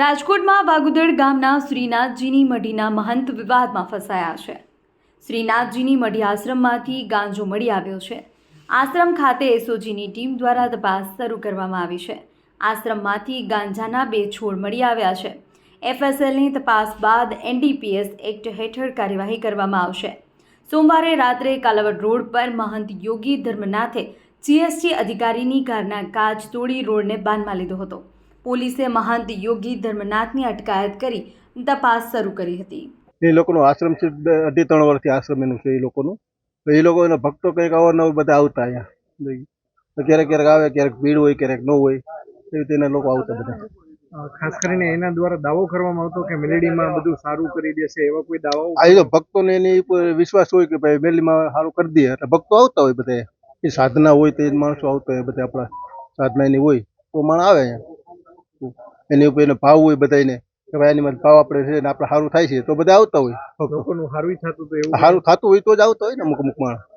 રાજકોટમાં વાગુદળ ગામના શ્રીનાથજીની મઢીના મહંત વિવાદમાં ફસાયા છે. શ્રીનાથજીની મઢી આશ્રમમાંથી ગાંજો મળી આવ્યો છે. આશ્રમ ખાતે એસઓજીની ટીમ દ્વારા તપાસ શરૂ કરવામાં આવી છે. આશ્રમમાંથી ગાંજાના બે છોડ મળી આવ્યા છે. એફએસએલની તપાસ બાદ એનડીપીએસ એક્ટ હેઠળ કાર્યવાહી કરવામાં આવશે. સોમવારે રાત્રે કાલાવડ રોડ પર મહંત યોગી ધર્મનાથે જીએસટી અધિકારીની કારના કાચ તોડી રોડને બાનમાં લીધો હતો. પોલીસે મહંત યોગી ધર્મનાથની અટકાયત કરી તપાસ શરૂ કરી હતી. એ લોકોનો આશ્રમ છે અઢી ત્રણ વર્ષથી આશ્રમ એનું છે એ લોકોનું. તો એ લોકો એના ભક્તો કંઈક અવારનવાર બધા આવતા અહીંયા. ક્યારેક ક્યારેક આવે ક્યારેક ભીડ હોય ક્યારેક ન હોય એવી રીતે એના લોકો આવતા બધા. ખાસ કરીને એના દ્વારા દાવો કરવામાં આવતો કે મેલેડીમાં બધું સારું કરી દેશે એવા કોઈ દાવાઓ? આ એ તો ભક્તોને એની ઉપર વિશ્વાસ હોય કે ભાઈ મેલીમાં સારું કરી દે એટલે ભક્તો આવતા હોય બધા એ સાધના હોય તે માણસો આવતા હોય બધા આપણા સાધના એની હોય. તો માણ આવે અહીંયા. એની ઉપર એનો ભાવ હોય બધાને કે ભાઈ એની માં ભાવ આપણે છે ને આપણે સારું થાય છે તો બધા આવતા હોય. સારું થતું હોય તો જ આવતા હોય ને અમુક અમુક માણસ.